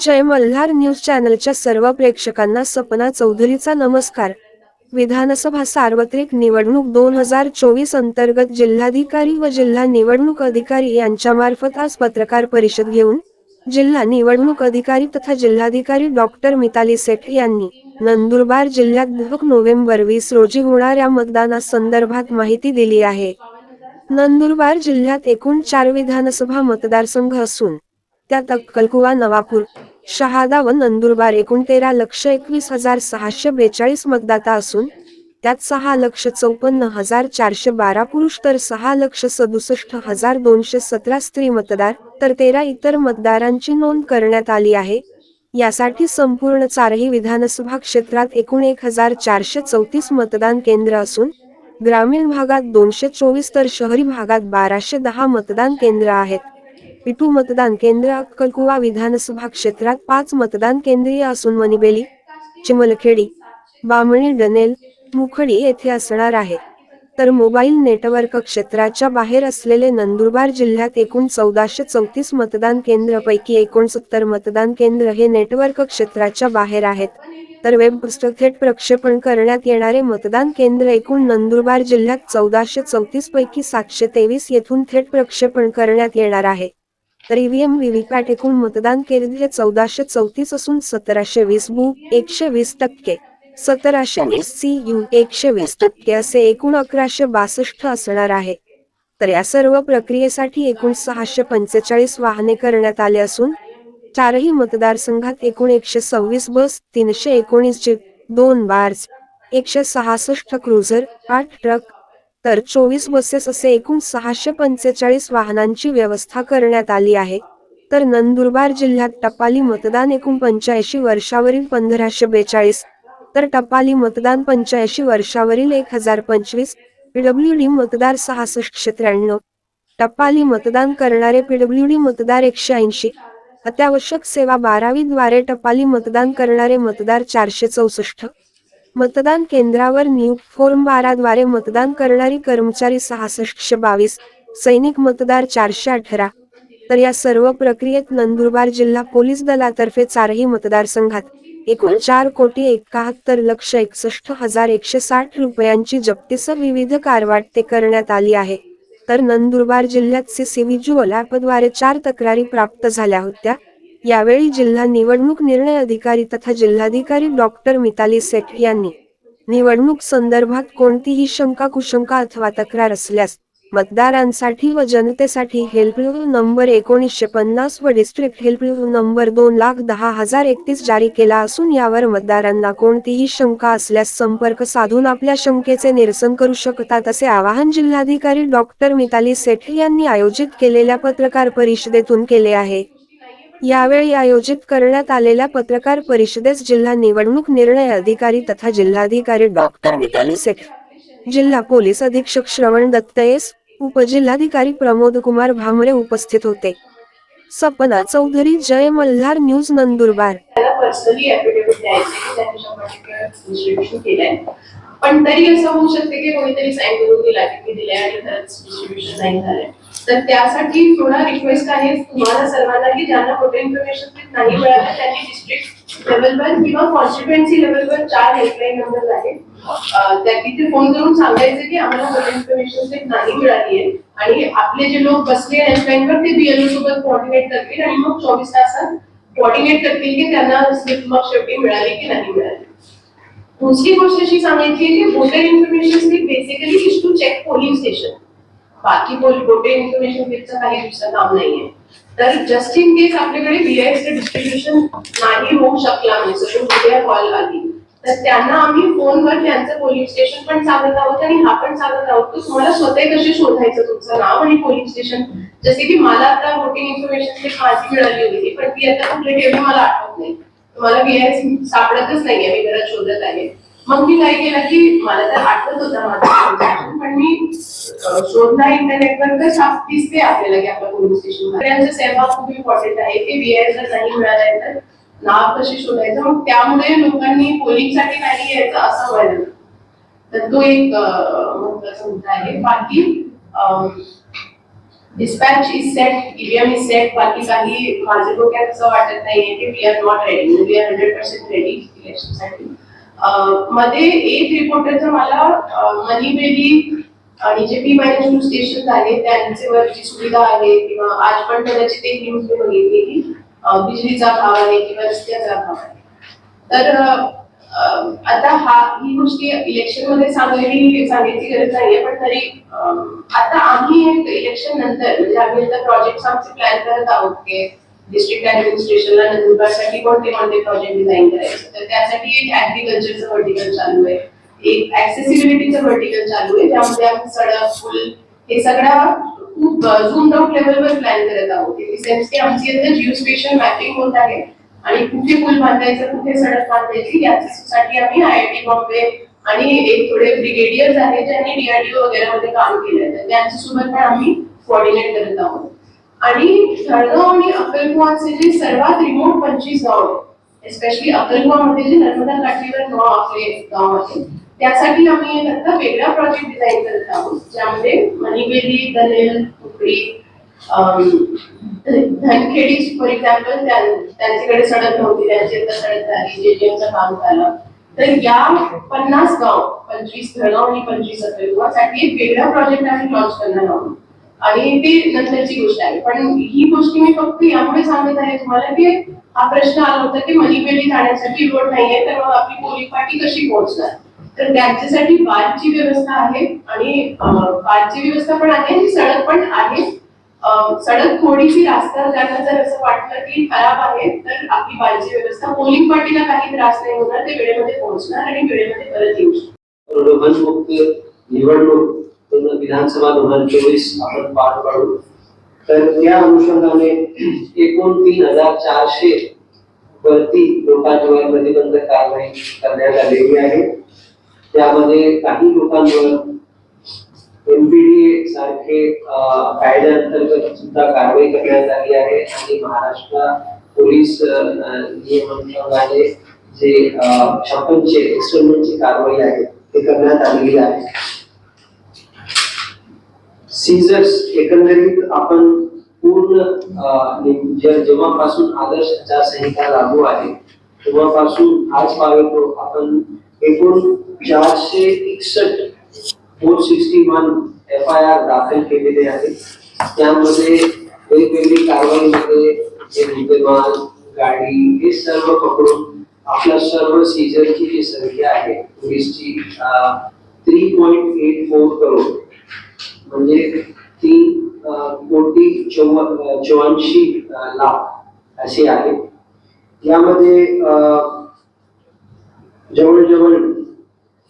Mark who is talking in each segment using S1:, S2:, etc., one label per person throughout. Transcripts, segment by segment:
S1: जय Malhar news चॅनलच्या सर्व प्रेक्षकांना सपना चौधरीचा नमस्कार. विधानसभा सार्वत्रिक निवडणूक दोन हजार चोवीस अंतर्गत जिल्हाधिकारी व जिल्हा निवडणूक अधिकारी यांच्यामार्फत आज पत्रकार परिषद घेऊन जिल्हा निवडणूक अधिकारी तथा जिल्हाधिकारी डॉक्टर मिताली सेठ यांनी नंदुरबार जिल्ह्यात दीपक नोव्हेंबर वीस रोजी होणाऱ्या मतदानासंदर्भात माहिती दिली आहे. नंदुरबार जिल्ह्यात एकूण चार विधानसभा मतदारसंघ असून त्यात अक्कलकुवा नवापूर शहादा व नंदुरबार एकूण तेरा लक्ष एकवीस हजार सहाशे बेचाळीस मतदाता असून त्यात सहा लक्ष चौपन्न हजार चारशे बारा पुरुष तर सहा लक्ष सदुसष्ट हजार दोनशे सतरा स्त्री मतदार तर तेरा इतर मतदारांची नोंद करण्यात आली आहे. यासाठी संपूर्ण चारही विधानसभा क्षेत्रात एकूण एक हजार चारशे चौतीस मतदान केंद्र असून ग्रामीण भागात दोनशे चोवीस तर शहरी भागात बाराशे दहा मतदान केंद्र आहेत. पिटू मतदान केंद्र अक्कलकुवा विधानसभा क्षेत्रात पाच मतदान केंद्रीय असून मनिबेली चिमलखेडी बामणी डनेल मुखडी येथे असणार आहे. तर मोबाईल नेटवर्क क्षेत्राच्या बाहेर असलेले नंदुरबार जिल्ह्यात एकूण चौदाशे चौतीस मतदान केंद्र पैकी एकोणसत्तर मतदान केंद्र हे नेटवर्क क्षेत्राच्या बाहेर आहेत. तर वेब पुस्तक थेट प्रक्षेपण करण्यात येणारे मतदान केंद्र एकूण नंदुरबार जिल्ह्यात चौदाशे चौतीस पैकी सातशे तेवीस येथून थेट प्रक्षेपण करण्यात येणार आहे. तर ईव्हीएम व्हीव्हीपॅट एकूण मतदान केलेले चौदाशे चौतीस असून सतराशे वीस बू एकशे वीस टक्के. सतराशे वीस सी यू एकशे वीस टक्के असे एकूण अकराशे बासष्ट असणार आहे. तर या सर्व प्रक्रियेसाठी एकूण सहाशे पंचेचाळीस वाहने करण्यात आले असून चारही मतदारसंघात एकूण एकशे सव्वीस बस तीनशे एकोणीस जीप दोन बार्स एकशे सहासष्ट क्रुझर आठ ट्रक तर चोवीस बसेस असे एकूण सहाशे पंचेचाळीस वाहनांची व्यवस्था करण्यात आली आहे. तर नंदुरबार जिल्ह्यात टपाली मतदान एकूण पंच्याऐंशी वर्षावरील पंधराशे बेचाळीस तर टपाली मतदान पंच्याऐंशी वर्षावरील एक हजार पंचवीस पीडब्ल्यू डी मतदार सहासष्टशे त्र्याण्णव टपाली मतदान करणारे पीडब्ल्यू डी मतदार एकशे ऐंशी अत्यावश्यक सेवा बारावीद्वारे टपाली मतदान करणारे मतदार चारशे चौसष्ट मतदान केंद्रावर नियुक्त फॉर्म बाराद्वारे मतदान करणारी कर्मचारी सहासष्टशे बावीस सैनिक मतदार चारशे अठरा. तर या सर्व प्रक्रियेत नंदुरबार जिल्हा पोलीस दलातर्फे चारही मतदारसंघात एकूण चार कोटी एकाहत्तर लक्ष एकसष्ट हजार एकशे साठ रुपयांची जप्तीसह विविध कारवाटे करण्यात आली आहे. तर नंदुरबार जिल्ह्यात सीसीव्हिज्युअल ॲपद्वारे चार तक्रारी प्राप्त झाल्या होत्या. यावेळी जिल्हा निवडणूक निर्णय अधिकारी तथा जिल्हाधिकारी डॉक्टर मिताली सेठ यांनी निवडणूक संदर्भात कोणतीही शंका कुशंका अथवा तक्रार असल्यास मतदारांसाठी व जनतेसाठी हेल्पलाईन नंबर एकोणीसशे पन्नास व डिस्ट्रिक्ट हेल्पलाईन नंबर दोन लाख दहा हजार एकतीस जारी केला असून यावर मतदारांना कोणतीही शंका असल्यास संपर्क साधून आपल्या शंकेचे निरसन करू शकतात असे आवाहन जिल्हाधिकारी डॉक्टर मिताली सेठी यांनी आयोजित केलेल्या पत्रकार परिषदेतून केले आहे. यावेळी आयोजित करण्यात आलेल्या पत्रकार परिषदेस जिल्हा निवडणूक निर्णय अधिकारी तथा जिल्हाधिकारी डॉक्टर मिताली. सेठ जिल्हा पोलीस अधीक्षक श्रवण दत्तयेस उपजिल्हाधिकारी प्रमोद कुमार भामरे उपस्थित होते. सपना चौधरी जय मल्हार न्यूज नंदुरबार.
S2: पण तरी असं होऊ शकते की कोणीतरी साईन करून दिला की दिलंय आणि खरंच डिस्ट्रीब्युशन नाही झालंय. तर त्यासाठी थोडा रिक्वेस्ट आहे तुम्हाला सर्वांना की ज्यांना खोटे इन्फॉर्मेशन नाही मिळालं त्यांनी डिस्ट्रिक्ट लेवलवर किंवा कॉन्स्टिट्युएन्सी लेवलवर चार हेल्पलाईन नंबर आहेत. त्या तिथे फोन करून सांगायचं की आम्हाला खोटे इन्फॉर्मेशन नाही मिळाली आहे आणि आपले जे लोक बसले हेल्पलाईनवर ते बीएलओ सोबत कोऑर्डिनेट करतील आणि मग चोवीस तासात कोऑर्डिनेट करतील की त्यांना स्लिप मग शेवटी मिळाली की नाही मिळाली. दुसरी गोष्ट अशी सांगायची की voter information basically is to check polling station बाकी वोटर इन्फॉर्मेशन स्लिपचं काही दुसरं काम नाहीये. तर जस्ट इन केस आपल्याकडे बीआयचं डिस्ट्रीब्युशन नाही होऊ शकला म्हणजे सोशल मीडिया कॉल आली तर त्यांना आम्ही फोनवर त्यांचं पोलीस स्टेशन पण सांगत आहोत आणि हा पण सांगत आहोत. की तुम्हाला स्वतः कसे शोधायचं तुमचं नाव आणि पोलीस स्टेशन जसे की मला आता वोटिंग इन्फॉर्मेशन स्लिप माझी मिळाली होती पण ती आता कुठे ठेवली मला आठवत नाही. मला बीआयएस सापडतच नाहीये मी घरात शोधत आहे. मग मी काय केलं की मला तर आठवत होता माझा पण मी शोधला इंटरनेटवर तर साफ दिसते आपल्याला की आपल्या पोलीस स्टेशन त्यांचं सेवा खूप इम्पॉर्टंट आहे. ते बीआयएस जर नाही मिळालंय तर नाव कशी शोधायचं? मग त्यामुळे लोकांनी पोलिंगसाठी नाही यायचं असं व्हायला तर तो एक महत्त्वाचा मुद्दा आहे. बाकी dispatch is set EVM is set बाकी काही माझे डोक्यात असं वाटत नाहीये की we are not ready we are hundred percent ready इलेक्शनसाठी मध्ये एक रिपोर्टरचं मला मनी बेबी आणि जे पी मायनस टू स्टेशन आहे त्यांचे वरची सुविधा आहे किंवा आज पण कदाचित एक न्यूज मी बघितली की बिजलीचा भाव आहे किंवा रस्त्याचा भाव आहे. तर आता हा ही गोष्टी इलेक्शनमध्ये सांगायची सांगायची गरज नाहीये पण तरी आता आम्ही एक इलेक्शन नंतर म्हणजे आम्ही आता प्रोजेक्ट आमचे प्लॅन करत आहोत की डिस्ट्रिक्ट ऍडमिनिस्ट्रेशनला नंदुरबारसाठी कोणते कोणते प्रोजेक्ट डिझाईन करायचे? तर त्यासाठी एक ऍग्रिकल्चरचं व्हर्टिकल चालू आहे. एक ऍक्सेसिबिलिटीचं व्हर्टिकल चालू आहे. त्यामध्ये आम्ही सडक पूल हे सगळा खूप झूम आउट लेवलवर प्लॅन करत आहोत. इन सेन्स की आमची आता जिओ स्पेशल मॅपिंग होत आहे. आणि कुठे पूल बांधायचं कुठे सडक बांधायची याच्यासाठी आम्ही आय आय टी बॉम्बे आणि एक थोडे ब्रिगेडियर्स आहेत ज्यांनी डीआरडीओ वगैरे मध्ये काम केलंय. तर त्यांच्यासोबत पण आम्ही कोऑर्डिनेट करत आहोत. आणि जळगाव आणि अक्कलकुवाचे जे सर्वात रिमोट पंचवीस गाव आहेत एस्पेशली अक्कलकुवामध्ये जे नर्मदा काठीवर गाव आपले गाव आहे त्यासाठी आम्ही एक आता वेगळा प्रोजेक्ट डिझाईन करत आहोत ज्यामध्ये मणिबेरी दलेल कुकडी धनखेडी फॉर एक्झाम्पल त्यांच्याकडे सडक नव्हती त्यांची आता सडक झाली जे जेमचं काम झालं. तर या पन्नास गाव पंचवीस धळगाव आणि पंचवीस अक्कलकुवासाठी एक वेगळा प्रोजेक्ट आम्ही लॉन्च करणार आहोत. आणि ती नंतरची गोष्ट आहे. पण ही गोष्टी मी फक्त यामुळे सांगत आहे तुम्हाला की हा प्रश्न आला होता की मणिपेली जाण्यासाठी रोड नाहीये तर मग आपली पोलीस पार्टी कशी पोहोचणार? तर त्यांच्यासाठी बारची व्यवस्था आहे आणि अं, बारची व्यवस्था पण आहे आणि सडक पण आहे. सडक थोडीशी रास्ता त्यांना जर असं वाटलं की खराब आहे तर आपली बारची व्यवस्था पोलिंग पार्टीला काही त्रास नाही होणार ते वेळेमध्ये पोहोचणार आणि वेळेमध्ये परत येऊ शकणार
S3: निवडणूक विधानसभा दोन हजार चोवीस आपण पार पाडू. तर त्या अनुषंगाने एकूण तीन हजार चारशे वरती लोकांवर प्रतिबंध कारवाई करण्यात आलेली आहे. त्यामध्ये काही लोकांवर एमपीडीए सारखे अं, कायद्याअंतर्गत सुद्धा कारवाई करण्यात आली आहे. आणि महाराष्ट्र पोलीस नियमांप्रमाणे जे छप्पनचे एक्सटर्नलची कारवाई आहे ते करण्यात आलेली आहे. सीझर्स एकंदरीत आपण पूर्ण जेव्हापासून आदर्श आचारसंहिता लागू आहे, तेव्हापासून आजपर्यंत आपण एकूण चारशे एकसष्ट four sixty one F I R दाखल केलेले आहे. त्यामध्ये वेगवेगळी कारवाईमध्ये जे मुद्देमाल गाडी, हे सर्व पकडून आपल्या सर्व सीझरची जी संख्या आहे, पोलीसची three point eight four crore म्हणजे तीन कोटी चौव- चौऱ्याऐंशी लाख असे आहे. यामध्ये जवळजवळ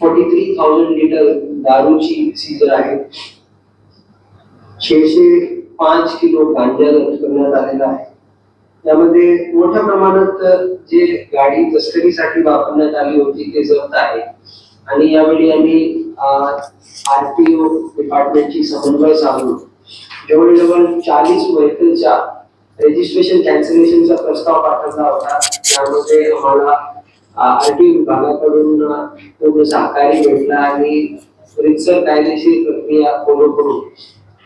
S3: फोर्टी थ्री थाउजंड लिटर दारूची सीजर आहे. छेशे पाच किलो गांजा जप्त करण्यात आलेला आहे. त्यामध्ये मोठ्या प्रमाणात जे गाडी तस्करीसाठी वापरण्यात आली होती ते जप्त आहे. आणि यावेळी आम्ही आरटीओ डिपार्टमेंटची समन्वय साधून जवळजवळ चाळीस व्हेकलच्या रजिस्ट्रेशन कॅन्सलेशनचा प्रस्ताव पाठवला होता. त्यामध्ये आम्हाला आरटीओ विभागाकडून पूर्ण सहकार्य भेटला आणि रितसर कायदेशीर प्रक्रिया फॉलो करून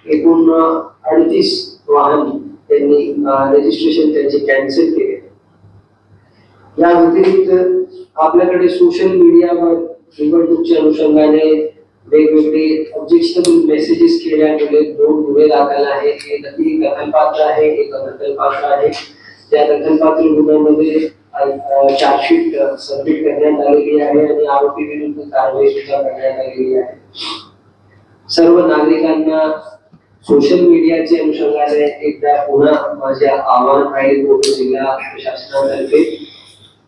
S3: एकूण अडतीस वाहन त्यांनी रजिस्ट्रेशन त्यांचे कॅन्सल केले. या व्यतिरिक्त आपल्याकडे सोशल मीडियावर निवडणुकीच्या अनुषंगाने वेगवेगळे ऑब्जेक्शनल मेसेजेस केल्या गेले. दोन गुन्हे दाखल आहेत एक नक्की दखलपात्र आहे. एक अदखलपात्र आहे. त्या दखलपात्र गुन्ह्यामध्ये चार्जशीट सबमिट करण्यात आलेली आहे आणि आरोपी विरुद्ध कारवाई सुद्धा करण्यात आलेली आहे. सर्व नागरिकांना सोशल मीडियाचे अनुषंगाने एकदा पुन्हा माझे आव्हान राहील जिल्हा प्रशासनातर्फे.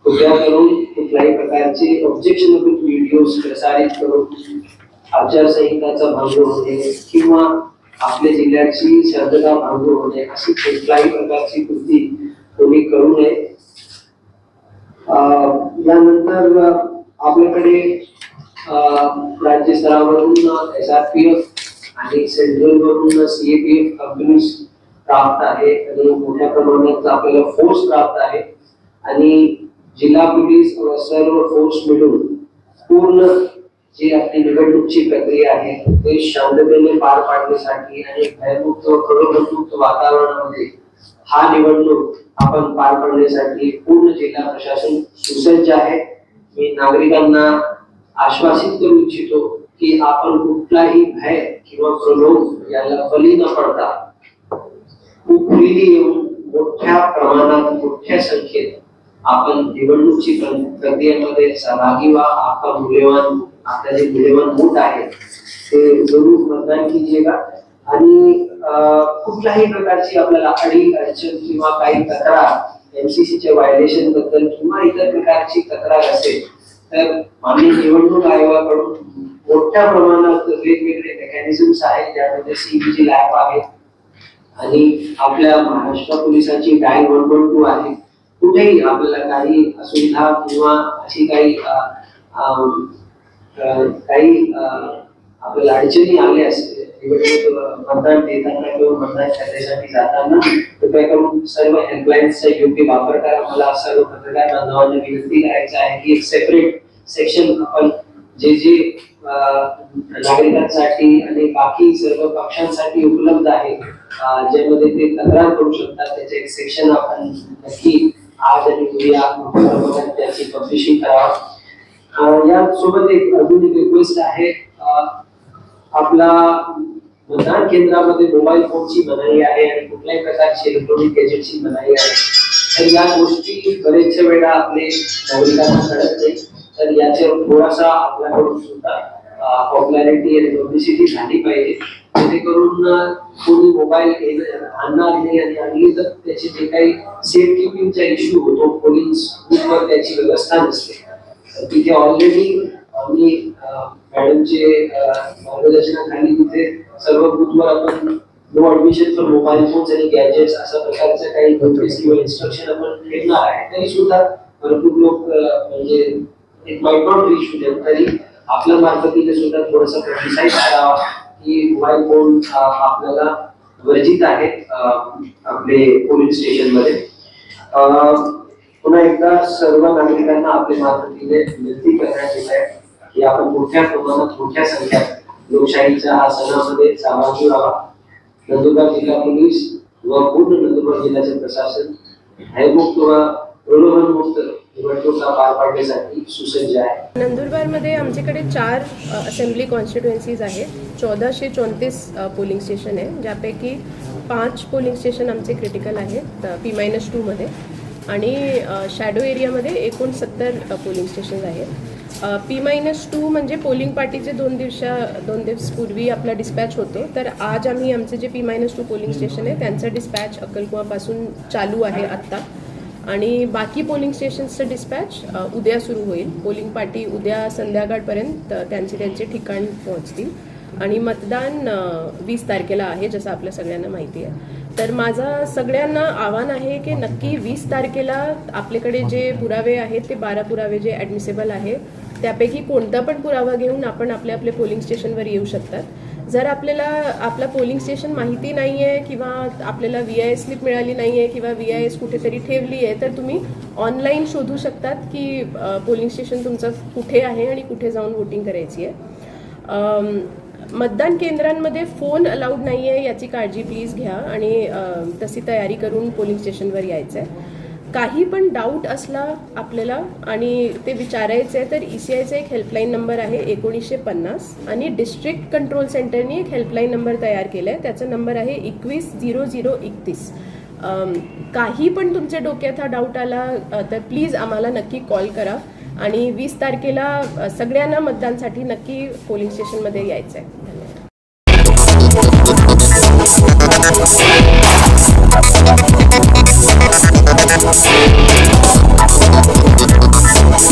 S3: कृपया करून कुठल्याही प्रकारचे ऑब्जेक्शन व्हिडिओज प्रसारित करून आचारसंहिताचा भंग होणे किंवा आपल्या जिल्ह्याची शांतता भंग होणे अशी कुठल्याही प्रकारची कृती कोणी करू नये. अं, यानंतर आपल्याकडे अं, राज्य स्तरावरून एस आर पी एफ आणि सेंट्रल वरून सीएपीएफ कंपनीज प्राप्त आहे आणि मोठ्या प्रमाणात आपल्याला फोर्स प्राप्त आहे. आणि जिल्हा पोलीस सर्व फोर्स मिळून पूर्ण जी आपली निवडणूकची प्रक्रिया आहे ते शांततेने पार पाडण्यासाठी आणि भयमुक्त करोडमुक्त वातावरणामध्ये हा निवडणूक आपण पार पाडण्यासाठी पूर्ण जिल्हा प्रशासन सुसज्ज आहे. मी नागरिकांना आश्वासित करू इच्छितो की आपण कुठलाही भय किंवा प्रलोभ याला बली न पडता खूप येऊन मोठ्या प्रमाणात मोठ्या संख्येत आपण निवडणूकची प्रक्रियेमध्ये सहभागी व्हा. आपला मूल्यवान आपला जे मूल्यवान वोट आहे ते जरूर मतदान कीजिएगा. आणि कुठल्याही प्रकारची आपल्याला अडी अडचण किंवा काही तक्रार एमसीसीच्या व्हायलेशनबद्दल किंवा इतर प्रकारची तक्रार असेल तर माननीय निवडणूक आयोगाकडून मोठ्या प्रमाणात वेगवेगळे मेकॅनिझम्स आहेत ज्यामध्ये सीबीची लॅब आहे आणि आपल्या महाराष्ट्र पोलिसांची डायल वन वन टू आहे. कुठेही आपल्याला काही असुविधा किंवा अशी काही काही आपल्याला अडचणी आल्या असतील मतदान देताना किंवा मतदान करण्यासाठी जाताना कृपया करून सर्व हेल्पलाईन्सचा योग्य वापर करा. मला सर्व पत्रकार बांधवांना विनंती करायची आहे की एक सेपरेट सेक्शन आपण जे जे नागरिकांसाठी आणि बाकी सर्व पक्षांसाठी उपलब्ध आहे ज्यामध्ये ते तक्रार करू शकतात त्याचे एक सेक्शन आपण नक्की आज आणि उद्या त्याची पब्लिशिंग करावं. यासोबत एक अजून एक रिक्वेस्ट आहे. आपला मतदान केंद्रामध्ये मोबाईल फोनची मनाई आहे आणि कुठल्याही प्रकारची इलेक्ट्रॉनिक गॅजेटची मनाई आहे. तर या गोष्टी बरेचशा वेळा आपले नागरिकांना कळत नाही. तर याच्यावर थोडासा आपल्याकडून सुद्धा पॉप्युलॅरिटी आणि पब्लिसिटी झाली पाहिजे. जेणेकरून कोणी मोबाईल आणणार नाही आणि आणली तर त्याचे जे काही सेफ किपिंगचा इश्यू होतो पोलीस बूथवर त्याची व्यवस्था नसते. तिथे ऑलरेडी आम्ही मॅडमचे मार्गदर्शनाखाली तिथे सर्व ग्रुपवर आपण no admission for mobile phones आणि गॅजेट्स अशा प्रकारचं काही नोटीस किंवा इन्स्ट्रक्शन आपण घेणार आहे. तरी सुद्धा भरपूर लोक म्हणजे it might not reach to तरी आपल्या मार्फतीने सुद्धा थोडस प्रतिसाद करावा. की मोबाईल फोन आपल्याला वर्जित आहे आपले पोलीस स्टेशनमध्ये पुन्हा एकदा सर्व नागरिकांना आपले मार्फतीने विनंती करण्यात येत आहे की आपण मोठ्या प्रमाणात मोठ्या संख्येत लोकशाहीच्या हा सणामध्ये सहभागी व्हावा. नंदुरबार जिल्हा पोलीस व पूर्ण नंदुरबार जिल्ह्याचे प्रशासन भयमुक्त व प्रलोभनमुक्त निवडणुका पार पाडण्यासाठी सुसज्ज आहे.
S4: नंदुरबारमध्ये आमच्याकडे चार असेंब्ली कॉन्स्टिट्युएन्सीज आहेत. चौदाशे चौतीस पोलिंग स्टेशन आहे ज्यापैकी पाच पोलिंग स्टेशन आमचे क्रिटिकल आहेत पी मायनस टूमध्ये आणि शॅडो एरियामध्ये एकूण सत्तर पोलिंग स्टेशन आहेत. पी मायनस टू म्हणजे पोलिंग पार्टीचे दोन दिवसा दोन दिवसपूर्वी आपला डिस्पॅच होतो. तर आज आम्ही आमचे जे P minus two polling station आहे त्यांचं डिस्पॅच अक्कलकुवापासून चालू आहे आत्ता. आणि बाकी पोलिंग स्टेशन्सचं डिस्पॅच उद्या सुरू होईल. पोलिंग पार्टी उद्या संध्याकाळपर्यंत त्यांचे त्यांचे ठिकाण पोहोचतील. आणि मतदान वीस तारखेला आहे जसं आपल्या सगळ्यांना माहिती आहे. तर माझा सगळ्यांना आव्हान आहे की नक्की वीस तारखेला आपल्याकडे जे पुरावे आहेत ते बारा पुरावे जे ॲडमिसेबल आहे त्यापैकी कोणता पण पुरावा घेऊन आपण आपल्या आपल्या पोलिंग स्टेशनवर येऊ शकतात. जर आपल्याला आपला पोलिंग स्टेशन माहिती नाही आहे किंवा आपल्याला व्ही आय एस स्लिप मिळाली नाही आहे किंवा व्ही आय एस कुठेतरी ठेवली आहे तर तुम्ही ऑनलाईन शोधू शकतात की पोलिंग स्टेशन तुमचं कुठे आहे आणि कुठे जाऊन वोटिंग करायची आहे मतदान केंद्रांमध्ये फोन अलाउड नाही आहे याची काळजी प्लीज घ्या आणि तशी तयारी करून पोलिंग स्टेशनवर यायचं आहे काही पण डाऊट असला आपल्याला आणि ते विचारायचं आहे तर ई सी आयचा एक हेल्पलाईन नंबर आहे एकोणीसशे पन्नास आणि डिस्ट्रिक्ट कंट्रोल सेंटरने एक हेल्पलाईन नंबर तयार केला आहे त्याचा नंबर आहे एकवीस झिरो झिरो एकतीस. काही पण तुमच्या डोक्यात हा डाऊट आला तर प्लीज आम्हाला नक्की कॉल करा आणि वीस तारखेला सगळ्यांना मतदानसाठी नक्की पोलिंग स्टेशनमध्ये यायचं आहे धन्यवाद 私ができることはないんです。